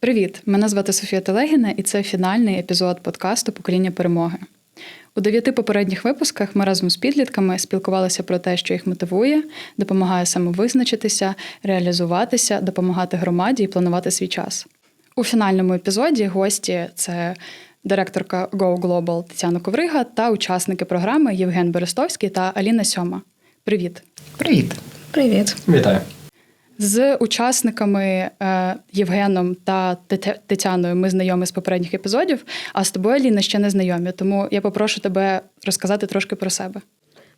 Привіт! Мене звати Софія Телегіна, і це фінальний епізод подкасту Покоління перемоги. У дев'яти попередніх випусках ми разом з підлітками спілкувалися про те, що їх мотивує, допомагає самовизначитися, реалізуватися, допомагати громаді і планувати свій час. У фінальному епізоді гості це директорка Go Global Тетяна Коврига та учасники програми Євген Берестовський та Аліна Сьома. Привіт! Привіт. Привіт. Вітаю. З учасниками е, Євгеном та Тетяною ми знайомі з попередніх епізодів, а з тобою, Аліна, ще не знайомі. Тому я попрошу тебе розказати трошки про себе.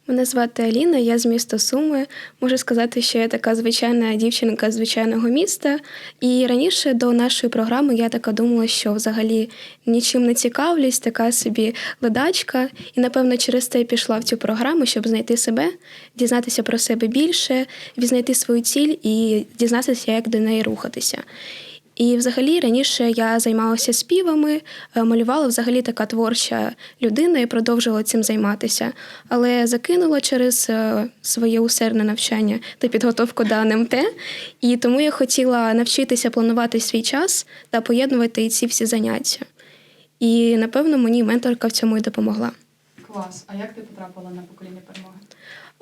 Мене звати Аліна, я з міста Суми. Можу сказати, що я така звичайна дівчинка з звичайного міста. І раніше до нашої програми я така думала, що взагалі нічим не цікавлюсь, така собі ледачка. І напевно через це я пішла в цю програму, щоб знайти себе, дізнатися про себе більше, відзнайти свою ціль і дізнатися, як до неї рухатися. І взагалі раніше я займалася співами, е, малювала взагалі така творча людина і продовжувала цим займатися. Але закинула через е, своє усердне навчання та підготовку до НМТ. І тому я хотіла навчитися планувати свій час та поєднувати ці всі заняття. І напевно мені менторка в цьому і допомогла. Клас. А як ти потрапила на покоління перемоги?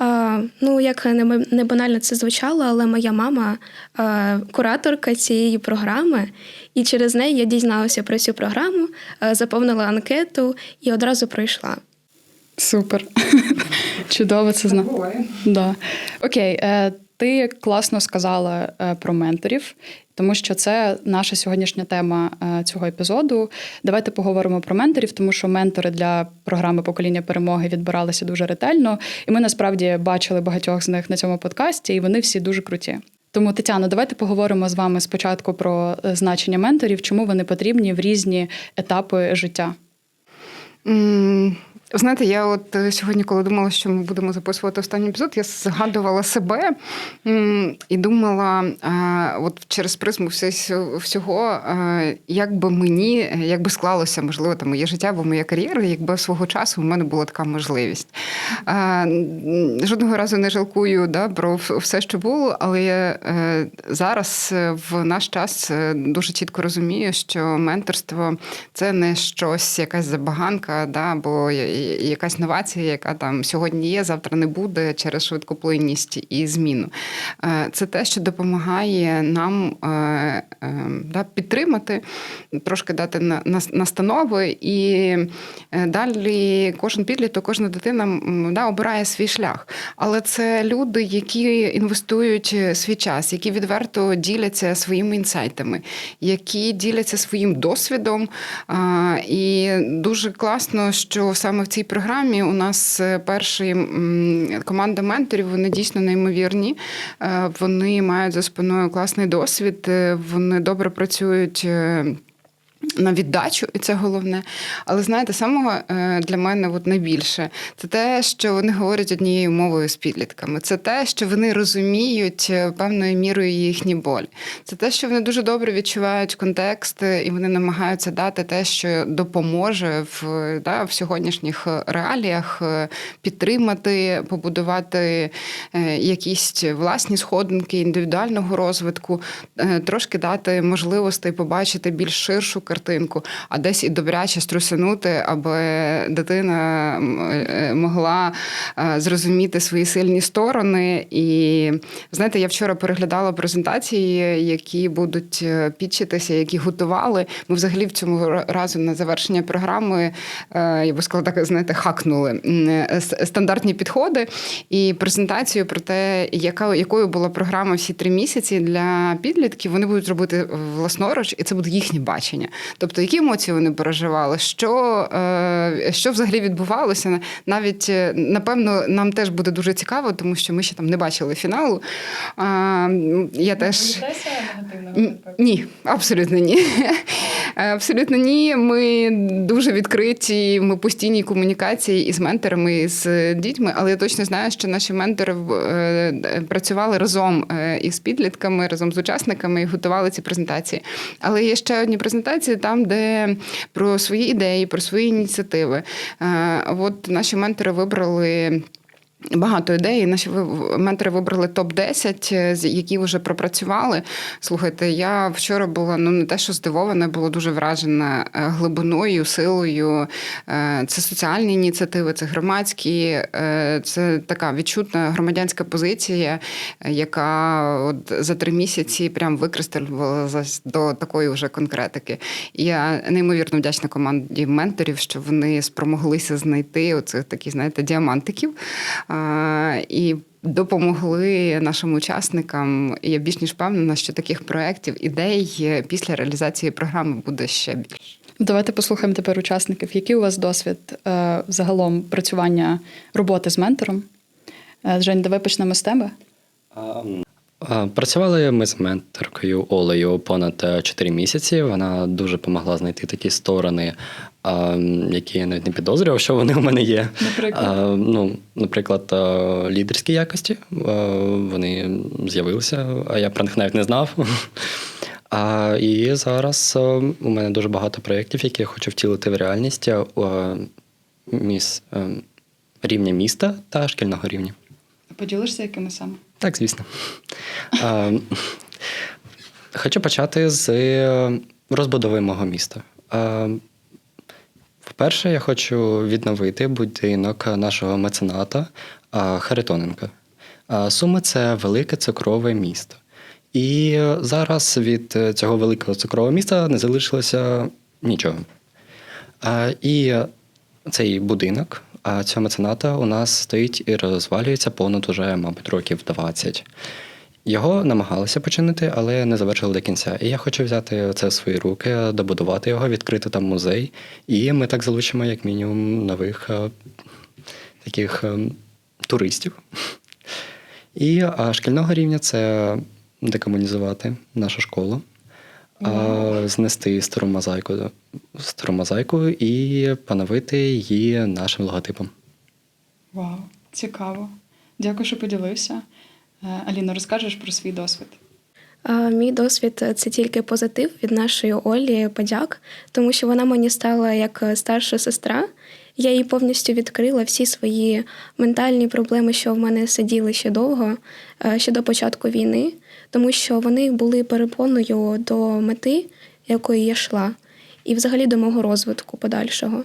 А, ну, як не, не банально це звучало, але моя мама а, кураторка цієї програми, і через неї я дізналася про цю програму, а, заповнила анкету і одразу пройшла. Супер. Чудово це знати. Да. Окей, е, ти класно сказала е, про менторів, тому що це наша сьогоднішня тема е, цього епізоду. Давайте поговоримо про менторів, тому що ментори для програми покоління перемоги відбиралися дуже ретельно, і ми насправді бачили багатьох з них на цьому подкасті, і вони всі дуже круті. Тому, Тетяно, давайте поговоримо з вами спочатку про е, значення менторів, чому вони потрібні в різні етапи життя. Знаєте, я от е, сьогодні, коли думала, що ми будемо записувати останній епізод, я згадувала себе і думала, е, от через призму всього, е, як би мені, як би склалося, можливо, там моє життя або моя кар'єра, якби свого часу в мене була така можливість. Жодного разу не жалкую да, про все, що було, але я зараз в наш час дуже чітко розумію, що менторство це не щось, якась забаганка, да, або я- я- якась новація, яка там сьогодні є, завтра не буде через швидкоплинність і зміну. Е, Це те, що допомагає нам е, е, да, підтримати, трошки дати настанови, і далі кожен підліток, кожна дитина да, обирає свій шлях. Але це люди, які інвестують свій час, які відверто діляться своїми інсайтами, які діляться своїм досвідом. І дуже класно, що саме в цій програмі у нас е, перший команда менторів, вони дійсно неймовірні. Е, Вони мають за спиною класний досвід, е, вони добре працюють. На віддачу, і це головне. Але знаєте, самого е, для мене от найбільше це те, що вони говорять однією мовою з підлітками. Це те, що вони розуміють е, певною мірою їхній боль. Це те, що вони дуже добре відчувають контекст, е, і вони намагаються дати те, що допоможе в, да, в сьогоднішніх реаліях підтримати, побудувати якісь власні сходинки індивідуального розвитку, трошки дати можливостей побачити більш ширшу картинку, а десь і добряче струсянути, аби дитина е, могла е, зрозуміти свої сильні сторони. І знаєте, я вчора переглядала презентації, які будуть е, підчитися, які готували. Ми взагалі в цьому разу на завершення програми, е, я би сказала, так знаєте, хакнули е, стандартні підходи і презентацію про те, яка якою була програма всі три місяці для підлітків. Вони будуть робити власноруч, і це буде їхнє бачення. Тобто, які емоції вони переживали, що, е, що взагалі відбувалося. Навіть е, напевно нам теж буде дуже цікаво, тому що ми ще там не бачили фіналу. Я теж. Ні, абсолютно ні. Абсолютно ні. Ми дуже відкриті, ми постійній комунікації із менторами, і з дітьми, але я точно знаю, що наші ментори е, працювали разом е, із підлітками, разом з учасниками і готували ці презентації. Але є ще одні презентації там, де про свої ідеї, про свої ініціативи. Е, От наші ментори вибрали. Багато ідей. Наші ментори вибрали топ-10, з- які вже пропрацювали. Слухайте, я вчора була ну не те, що здивована, була дуже вражена е, глибиною, силою. Е, Це соціальні ініціативи, це громадські, е, це така відчутна громадянська позиція, е, яка от за три місяці прям викристалювалася до такої вже конкретики. І я неймовірно вдячна команді менторів, що вони спромоглися знайти оцих такі, знаєте, діамантиків і допомогли нашим учасникам. І я більш ніж впевнена, що таких проєктів, ідей е, після реалізації програми буде ще більше. Давайте послухаємо тепер учасників. Який у вас досвід е, загалом працювання роботи з ментором? Е, Жень, давай почнемо з тебе. Працювали ми з менторкою Олею понад 4 місяці. Вона дуже допомогла знайти такі сторони, які я навіть не підозрював, що вони у мене є. Наприклад? А, ну, наприклад, а, лідерські якості. а, Вони з'явилися, а я про них навіть не знав. А, і зараз а, у мене дуже багато проєктів, які я хочу втілити в реальність а, міс, а, рівня міста та шкільного рівня. Поділишся, якими саме? Так, звісно. Хочу почати з е, розбудови мого міста. Е, Вперше я хочу відновити будинок нашого мецената Харитоненка. Суми це велике цукрове місто. І зараз від цього великого цукрового міста не залишилося нічого. І цей будинок цього мецената у нас стоїть і розвалюється понад уже, мабуть, років 20. Його намагалися починити, але не завершили до кінця. І я хочу взяти це в свої руки, добудувати його, відкрити там музей. І ми так залучимо, як мінімум, нових е, таких е, туристів. І а, шкільного рівня це декомунізувати нашу школу, а, знести стару мозаїку, стару мозаїку і поновити її нашим логотипом. Вау, цікаво. Дякую, що поділився. Е, Аліно, розкажеш про свій досвід? Мій досвід це тільки позитив від нашої Олі подяк, тому що вона мені стала як старша сестра. Я їй повністю відкрила всі свої ментальні проблеми, що в мене сиділи ще довго, е, ще до початку війни, тому що вони були перепоною до мети, якої я йшла, і взагалі до мого розвитку подальшого.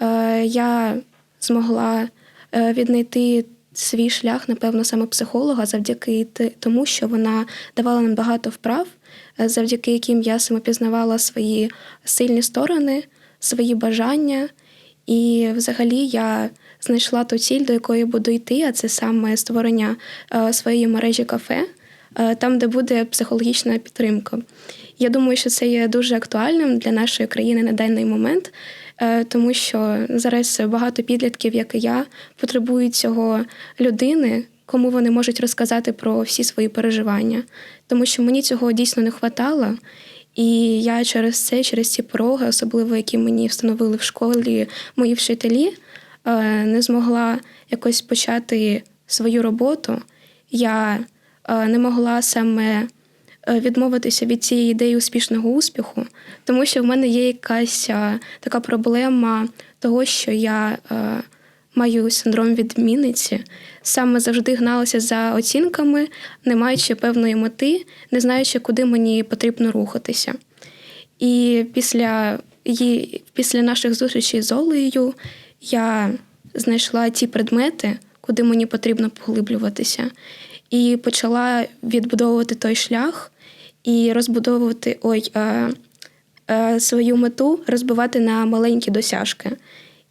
Е, Я змогла е, віднайти свій шлях, напевно, саме психолога, завдяки тому, що вона давала нам багато вправ, е, завдяки яким я самопізнавала свої сильні сторони, свої бажання. І взагалі я знайшла ту ціль, до якої буду йти, а це саме створення е, своєї мережі кафе, е, там, де буде психологічна підтримка. Я думаю, що це є дуже актуальним для нашої країни на даний момент, тому що зараз багато підлітків, як і я, потребують цього людини, кому вони можуть розказати про всі свої переживання. Тому що мені цього дійсно не вистачало. І я через це, через ці пороги, особливо які мені встановили в школі мої вчителі, е, не змогла якось почати свою роботу. Я е, не могла саме е, відмовитися від цієї ідеї успішного успіху, тому що в мене є якась е, така проблема того, що я е, маю синдром відмінниці, саме завжди гналася за оцінками, не маючи певної мети, не знаючи, куди мені потрібно рухатися. І після, її, після наших зустрічей з Олею я знайшла ті предмети, куди мені потрібно поглиблюватися, і почала відбудовувати той шлях і розбудовувати ой, е, е, свою мету, розбивати на маленькі досяжки.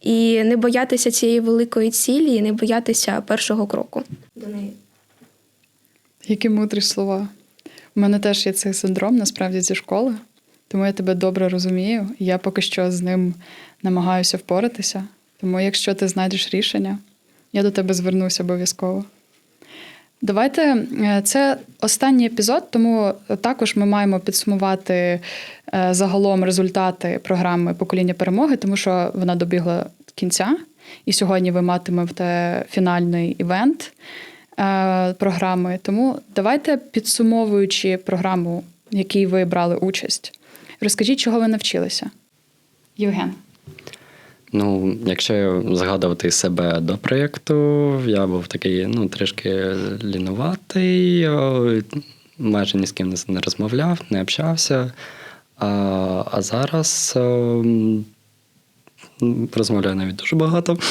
І не боятися цієї великої цілі, і не боятися першого кроку до неї. Які мудрі слова. У мене теж є цей синдром насправді зі школи, тому я тебе добре розумію. Я поки що з ним намагаюся впоратися. Тому, якщо ти знайдеш рішення, я до тебе звернуся обов'язково. Давайте е, це останній епізод, тому також ми маємо підсумувати е, загалом результати програми Покоління перемоги, тому що вона добігла кінця, і сьогодні ви матимете фінальний івент е, програми. Тому давайте підсумовуючи програму, в якій ви брали участь, розкажіть, чого ви навчилися. Євген. Ну, якщо згадувати себе до проєкту, я був такий, ну, трішки лінуватий, майже ні з ким не- розмовляв, не общався. А, а зараз о, розмовляю навіть дуже багато.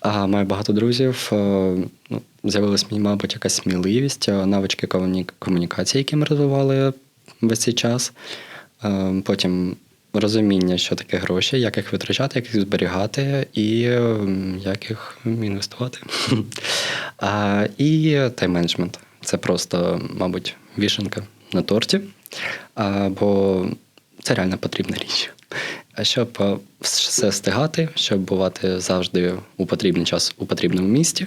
А маю багато друзів. о, Ну, з'явилась мені, мабуть, якась сміливість, навички комунікації, які ми розвивали весь цей час. Е, Потім розуміння, що таке гроші, як їх витрачати, як їх зберігати і як їх інвестувати. А, І тайм-менеджмент. Це просто, мабуть, вішенка на торті, а, бо це реально потрібна річ. А щоб все встигати, щоб бувати завжди у потрібний час у потрібному місці,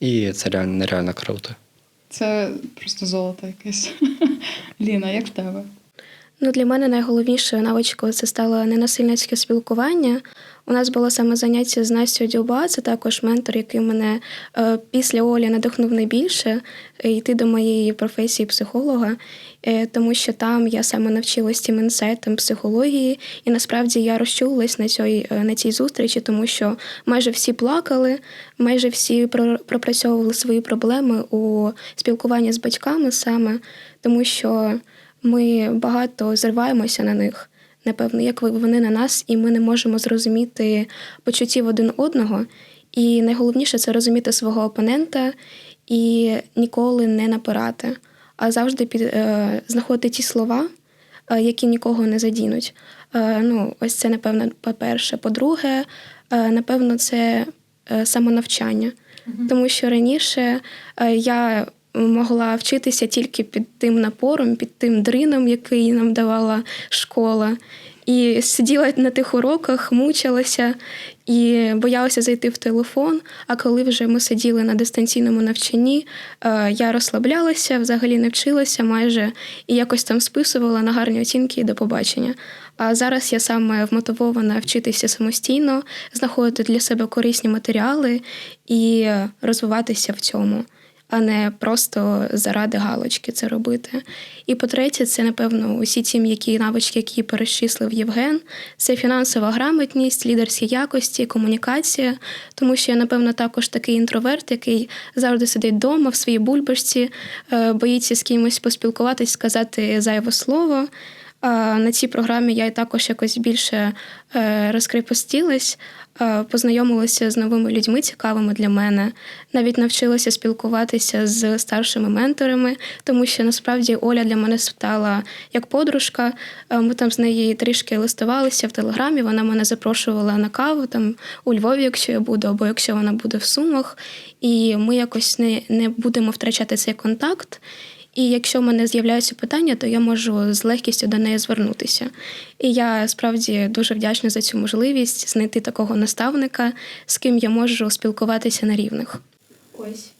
і це реально нереально круто. Це просто золото якесь. Ліна, як в тебе? Ну, для мене найголовнішою навичкою це стало ненасильницьке спілкування. У нас було саме заняття з Настю Дюба, це також ментор, який мене е, після Олі надихнув найбільше е, йти до моєї професії психолога, е, тому що там я саме навчилась тим інсайтам психології, і насправді я розчулилась на цій, на цій зустрічі, тому що майже всі плакали, майже всі про- пропрацьовували свої проблеми у спілкуванні з батьками саме, тому що ми багато зриваємося на них. Напевно, як вони на нас, і ми не можемо зрозуміти почуттів один одного. І найголовніше це розуміти свого опонента і ніколи не напирати, а завжди під, е, знаходити ті слова, е, які нікого не задінуть. Е, ну, ось це, напевно, по-перше. По-друге, е, напевно, це е, самонавчання. Тому що раніше е, я могла вчитися тільки під тим напором, під тим дрином, який нам давала школа. І сиділа на тих уроках, мучилася і боялася зайти в телефон. А коли вже ми сиділи на дистанційному навчанні, е, я розслаблялася, взагалі не вчилася майже і якось там списувала на гарні оцінки і до побачення. А зараз я саме вмотивована вчитися самостійно, знаходити для себе корисні матеріали і розвиватися в цьому а не просто заради галочки це робити. І по-третє, це, напевно, усі ті м'які навички, які перечислив Євген. Це фінансова грамотність, лідерські якості, комунікація, тому що я, напевно, також такий інтроверт, який завжди сидить вдома в своїй бульбашці, е, боїться з кимось поспілкуватись, сказати зайве слово. На цій програмі я також якось більше е, розкріпостілась, е, познайомилася з новими людьми, цікавими для мене. Навіть навчилася спілкуватися з старшими менторами, тому що насправді Оля для мене стала як подружка. Е, Ми там з нею трішки листувалися в телеграмі. Вона мене запрошувала на каву там у Львові, якщо я буду, або якщо вона буде в Сумах. І ми якось не, не будемо втрачати цей контакт. І якщо в мене з'являються питання, то я можу з легкістю до неї звернутися. І я справді дуже вдячна за цю можливість знайти такого наставника, з ким я можу спілкуватися на рівних. Ось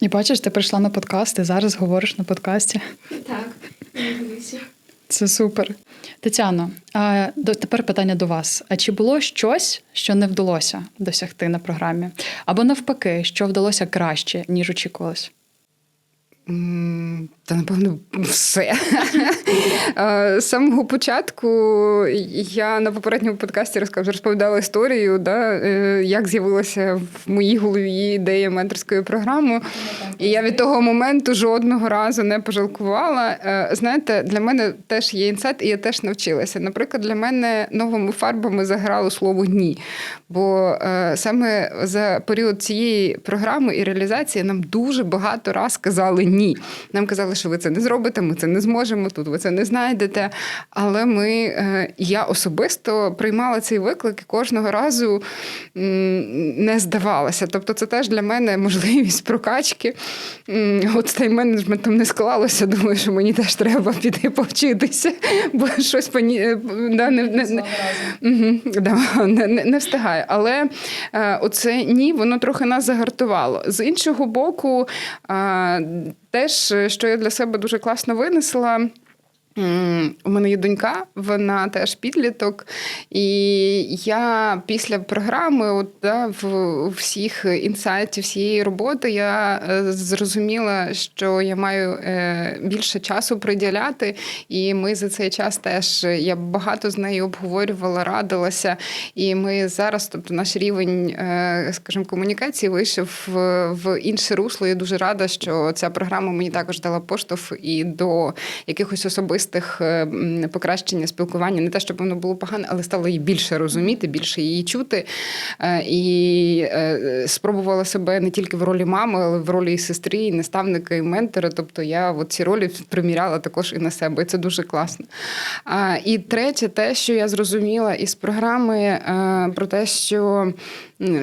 І бачиш, ти прийшла на подкаст, і зараз говориш на подкасті. так. Це супер. Тетяно, а тепер питання до вас. А чи було щось, що не вдалося досягти на програмі? Або навпаки, що вдалося краще, ніж очікувалось? Та напевно все. Е, З самого початку я на попередньому подкасті розповідала історію, да, е, як з'явилася в моїй голові ідея менторської програми. І я від того моменту жодного разу не пожалкувала. Е, Знаєте, для мене теж є інсайт, і я теж навчилася. Наприклад, для мене новими фарбами заграло слово ні. Бо саме за період цієї програми і реалізації нам дуже багато раз казали ні. Нам казали, що ви це не зробите, ми це не зможемо, тут ви це не знайдете. Але ми, е, я особисто приймала цей виклик і кожного разу не здавалася. Тобто, це теж для мене можливість прокачки. От з тайм-менеджментом не склалося. Думаю, що мені теж треба піти повчитися, бо щось поні... е, да, не, не, не, Угу, да, не, не, встигаю. Але е, оце ні, воно трохи нас загартувало. З іншого боку, е, теж, що я для себе дуже класно винесла. У мене є донька, вона теж підліток. І я після програми, от, да, в всіх інсайтів всієї роботи, я е, зрозуміла, що я маю е, більше часу приділяти. І ми за цей час теж я багато з нею обговорювала, радилася. І ми зараз, тобто наш рівень, е, скажімо, комунікації вийшов в інше русло. Я дуже рада, що ця програма мені також дала поштовх і до якихось особистих е, м, покращення спілкування. Не те, щоб воно було погане, але стало її більше розуміти, більше її чути. Е, І е, спробувала себе не тільки в ролі мами, але в ролі і сестри, і наставника, і ментора. Тобто я от ці ролі приміряла також і на себе. І це дуже класно. І третє, те, що я зрозуміла із програми е, про те, що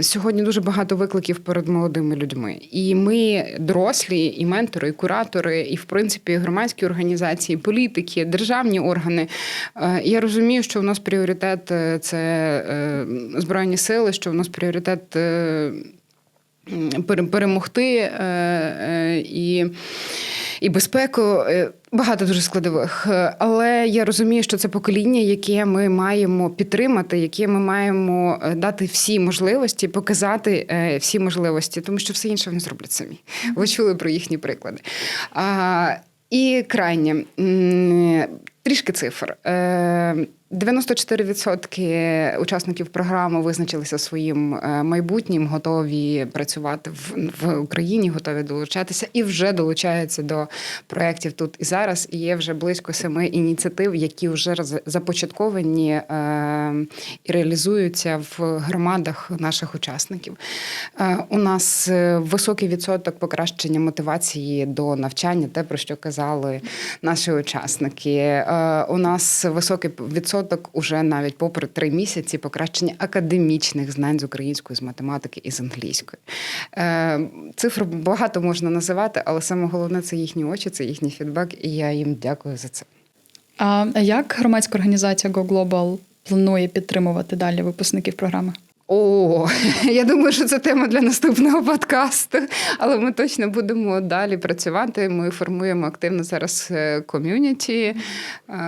сьогодні дуже багато викликів перед молодими людьми. І ми, дорослі, і ментори, і куратори, і в принципі громадські організації, політики, державні органи. Е, Я розумію, що в нас пріоритет е, це е, збройні сили, що в нас пріоритет. Перемогти е, е, і, і безпеку. Е, Багато дуже складових, але я розумію, що це покоління, яке ми маємо підтримати, яке ми маємо дати всі можливості, показати всі можливості, тому що все інше вони зроблять самі. Ви чули про їхні приклади. І крайнє трішки цифр. Е, 94% учасників програми визначилися своїм е, майбутнім, готові працювати в, Україні, готові долучатися і вже долучаються до проєктів тут і зараз. І є вже близько семи ініціатив, які вже започатковані е, і реалізуються в громадах наших учасників. Е, у нас високий відсоток покращення мотивації до навчання, те про що казали наші учасники. У нас високий відсоток уже навіть попри три місяці покращення академічних знань з української, з математики і з англійської. Е, Цифр багато можна називати, але саме головне це їхні очі, це їхній фідбек, і я їм дякую за це. А як громадська організація Go Global планує підтримувати далі випускників програми? О, я думаю, що це тема для наступного подкасту. Але ми точно будемо далі працювати. Ми формуємо активно зараз е, ком'юніті е,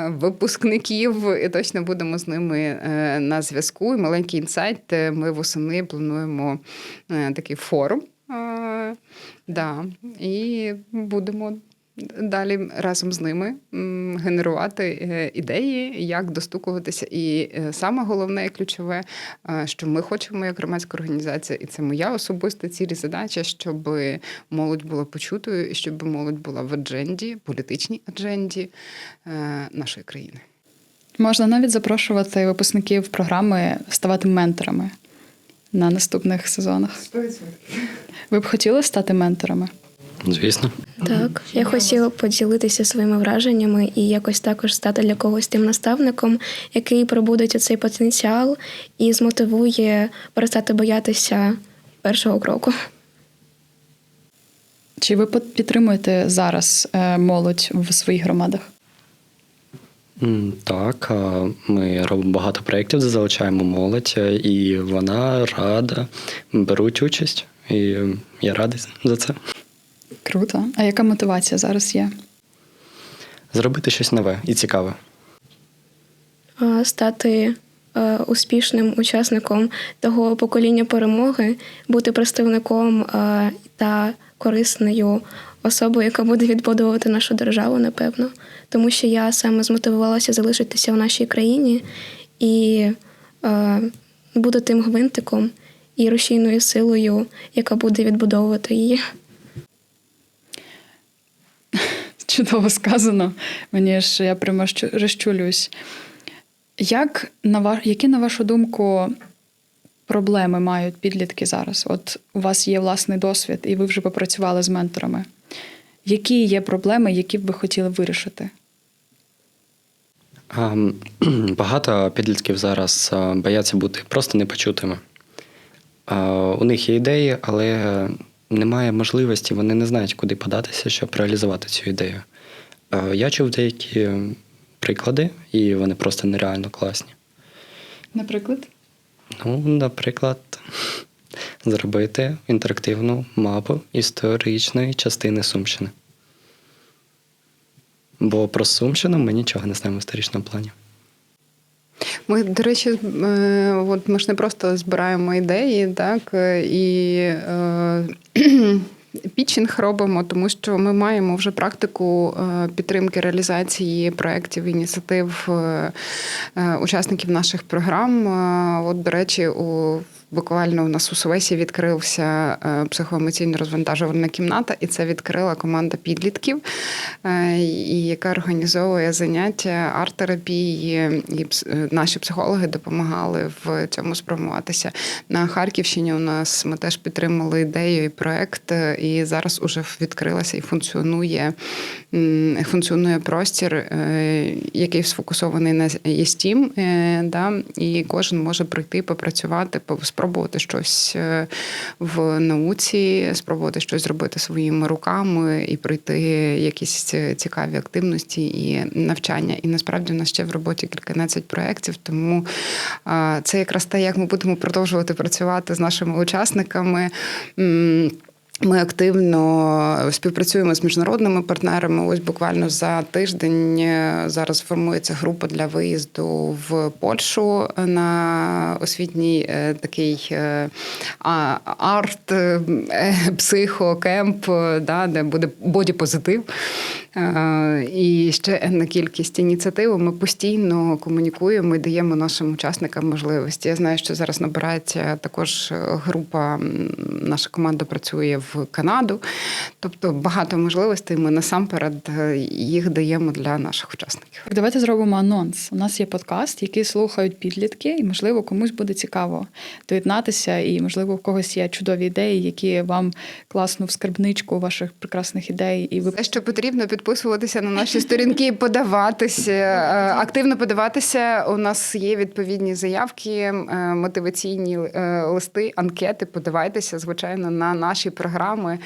випускників, і точно будемо з ними е, на зв'язку. І маленький інсайт. Ми восени плануємо такий форум. Да, і будемо далі разом з ними генерувати е, ідеї, як достукуватися. І е, саме головне і ключове, е, що ми хочемо як громадська організація, і це моя особиста ціль і задача, щоб молодь була почутою і щоб молодь була в адженді, політичній адженді нашої країни. Можна навіть запрошувати випускників програми ставати менторами на наступних сезонах. Ви б хотіли стати менторами? Звісно. Так, я хотіла поділитися своїми враженнями і якось також стати для когось тим наставником, який пробудить цей потенціал і змотивує перестати боятися першого кроку. Чи ви підтримуєте зараз е, молодь в своїх громадах? Так, ми робимо багато проєктів, де залучаємо молодь, е, і вона рада, беруть участь. І я радий за це. Круто. А яка мотивація зараз є? Зробити щось нове і цікаве. Стати е, успішним учасником того покоління перемоги, бути представником е, та корисною особою, яка буде відбудовувати нашу державу, напевно. Тому що я саме змотивувалася залишитися в нашій країні і е, буду тим гвинтиком і рушійною силою, яка буде відбудовувати її. Чудово сказано. Мені ж я прямо розчулююсь. Як на ва... Які, на вашу думку, проблеми мають підлітки зараз? От у вас є власний досвід, і ви вже попрацювали з менторами. Які є проблеми, які б ви хотіли вирішити? Багато підлітків зараз бояться бути просто непочутими. У них є ідеї, але е, немає можливості, вони не знають, куди податися, щоб реалізувати цю ідею. Я чув деякі приклади, і вони просто нереально класні. Наприклад? Ну, наприклад, зробити інтерактивну мапу історичної частини Сумщини. Бо про Сумщину ми нічого не знаємо в історичному плані. Ми, до речі, е, от ми ж не просто збираємо ідеї, так е, і е, пічінг робимо, тому що ми маємо вже практику е, підтримки реалізації проєктів, ініціатив учасників наших програм. От, до речі, у Буквально у нас у Сувесі відкрився е, психоемоційно розвантажувальна кімната, і це відкрила команда підлітків, е, яка організовує заняття арт-терапії. І е, наші психологи допомагали в цьому спрямуватися. На Харківщині у нас ми теж підтримали ідею і проект, і зараз уже відкрилася і функціонує, функціонує простір, який сфокусований на ЄСТІМ, да, і кожен може прийти, попрацювати, по- спробувати щось е, в науці, спробувати щось зробити своїми руками і пройти якісь е, цікаві активності і навчання. І насправді у нас ще в роботі кільканадцять проєктів, тому це якраз те, як ми будемо продовжувати працювати з нашими учасниками. Ми активно співпрацюємо з міжнародними партнерами. Ось буквально за тиждень е, зараз формується група для виїзду в Польщу на освітній е, такий е, арт, е, психокемп, е, да, де буде боді-позитив. Е, І ще енна кількість ініціатив. Ми постійно комунікуємо і даємо нашим учасникам можливості. Я знаю, що зараз набирається також група. Наша команда працює в Канаду. Тобто багато можливостей. Ми насамперед е, їх даємо для наших учасників. Так, давайте зробимо анонс. У нас є подкаст, який слухають підлітки, і можливо комусь буде цікаво доєднатися, і можливо у когось є чудові ідеї, які вам класно в скарбничку ваших прекрасних ідей, і ви Те, що потрібно підписуватися на наші сторінки, і подаватися, е, активно подаватися. У нас є відповідні заявки, е, мотиваційні е, листи, анкети. Подавайтеся, звичайно, на наші програми.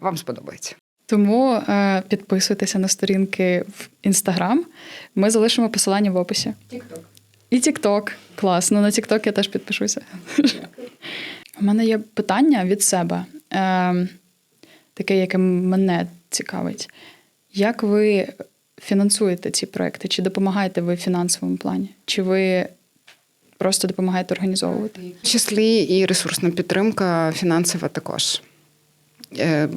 Вам сподобається. Тому підписуйтеся на сторінки в інстаграм. Ми залишимо посилання в описі. Тікток. І Тікток. Класно. На Тікток я теж підпишуся. У мене є питання від себе, е, таке, яке мене цікавить. Як ви фінансуєте ці проекти? Чи допомагаєте ви в фінансовому плані? Чи ви просто допомагаєте організовувати? В числі і ресурсна підтримка, фінансова також. Е,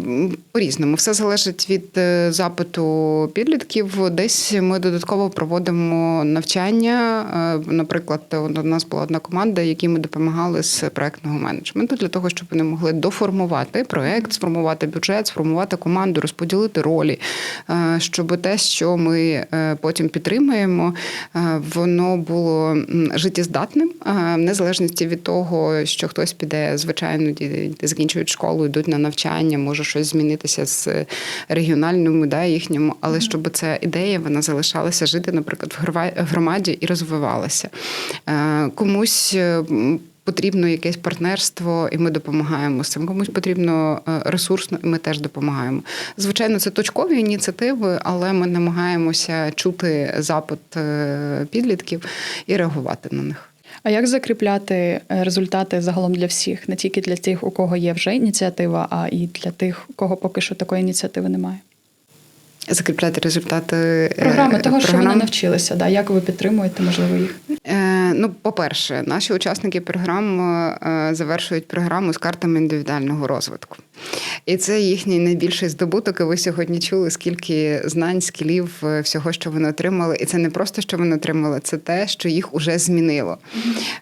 По-різному. Все залежить від е, запиту підлітків. Десь ми додатково проводимо навчання. Е, Наприклад, у нас була одна команда, якій ми допомагали з проектного менеджменту для того, щоб вони могли доформувати проект, сформувати бюджет, сформувати команду, розподілити ролі, щоб те, що ми потім підтримуємо, воно було життєздатним, в незалежності від того, що хтось піде, звичайно, діти закінчують школу, йдуть на навчання, може щось змінитися з регіональному да, їхньому, але щоб ця ідея вона залишалася жити, наприклад, в громаді і розвивалася. Е, Комусь. е, Потрібно якесь партнерство, і ми допомагаємо з цим. Комусь потрібно е, ресурсно, і ми теж допомагаємо. Звичайно, це точкові ініціативи, але ми намагаємося чути запит е, підлітків і реагувати на них. А як закріпляти е, результати загалом для всіх, не тільки для тих, у кого є вже ініціатива, а і для тих, у кого поки що такої ініціативи немає? Закріпляти результати е, Програми того, що вони навчилися, да? як ви підтримуєте, можливо, їх? Е, ну, по-перше, наші учасники програм е, завершують програму з картами індивідуального розвитку. І це їхній найбільший здобуток. І ви сьогодні чули, скільки знань, скілів, всього, що вони отримали. І це не просто, що вони отримали, це те, що їх уже змінило.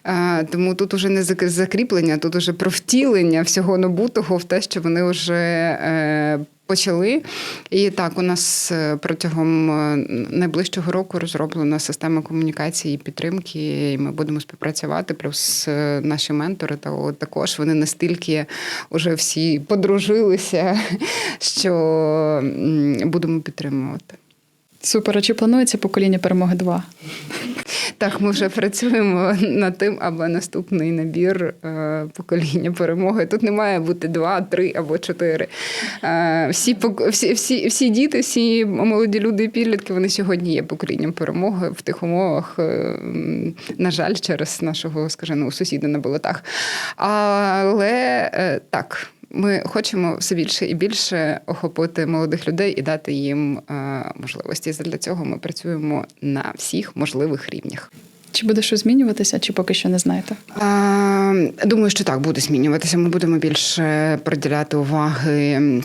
Е, тому тут уже не зак- закріплення, тут уже про втілення всього набутого в те, що вони вже. Почали. І так, у нас е, протягом е, найближчого року розроблена система комунікації і підтримки, і ми будемо співпрацювати. Плюс е, наші ментори та також вони настільки вже всі подружилися, що будемо підтримувати. Супер, а чи планується покоління перемоги 2? Так, ми вже працюємо над тим, аби наступний набір е, покоління перемоги. Тут не має бути два, три або чотири. Е, всі, всі, всі, всі діти, всі молоді люди і підлітки, вони сьогодні є поколінням перемоги в тих умовах. е, на жаль, через нашого скаженого сусіда на болотах. Але так. Ми хочемо все більше і більше охопити молодих людей і дати їм е, можливості. Для цього ми працюємо на всіх можливих рівнях. Чи буде щось змінюватися, чи поки що не знаєте? Е, Думаю, що так буде змінюватися. Ми будемо більше приділяти уваги.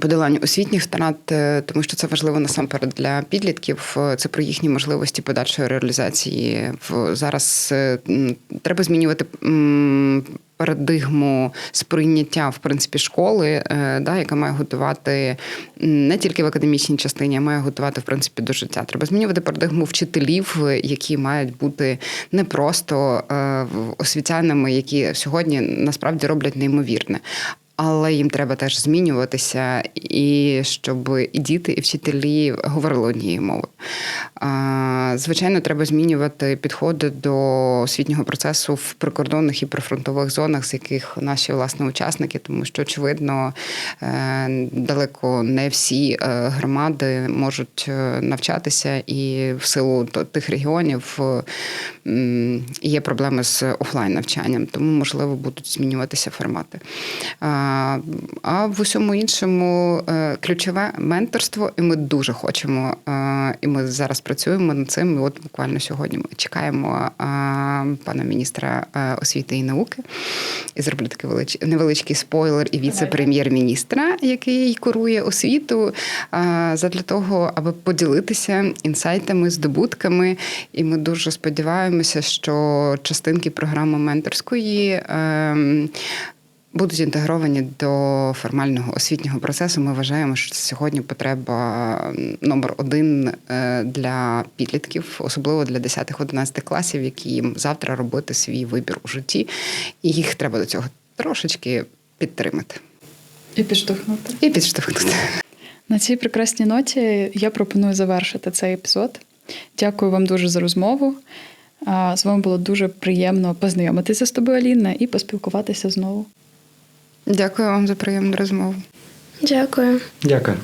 Подоланню освітніх втрат, е, тому що це важливо насамперед для підлітків. Це про їхні можливості подальшої реалізації. Зараз треба змінювати парадигму сприйняття в принципі школи, е, да, яка має готувати не тільки в академічній частині, а має готувати в принципі до життя. Треба змінювати парадигму вчителів, які мають бути не просто е, освітянами, які сьогодні насправді роблять неймовірне. Але їм треба теж змінюватися, і щоб і діти, і вчителі говорили однією мовою. Звичайно, треба змінювати підходи до освітнього процесу в прикордонних і прифронтових зонах, з яких наші власне учасники, тому що очевидно е, далеко не всі е, громади можуть е, навчатися, і в силу тих регіонів є проблеми з офлайн навчанням, тому можливо будуть змінюватися формати. А, в усьому іншому е, ключове менторство, і ми дуже хочемо. е, І ми зараз працюємо над цим. І от буквально сьогодні ми чекаємо е, пана міністра освіти і науки. І зроблю такий велич- невеличкий спойлер і віце-прем'єр-міністра, який курує освіту, задля того, аби поділитися інсайтами, здобутками. І ми дуже сподіваємося, що частинки програми менторської. ем, будуть інтегровані до формального освітнього процесу. Ми вважаємо, що сьогодні потреба номер один е, для підлітків, особливо для 10-11 класів, які їм завтра робити свій вибір у житті, і їх треба до цього трошечки підтримати І підштовхнути. і підштовхнути. На цій прекрасній ноті я пропоную завершити цей епізод. Дякую вам дуже за розмову. З вами було дуже приємно познайомитися з тобою, Аліна, і поспілкуватися знову. Дякую вам за приємну розмову. Дякую. Дякую.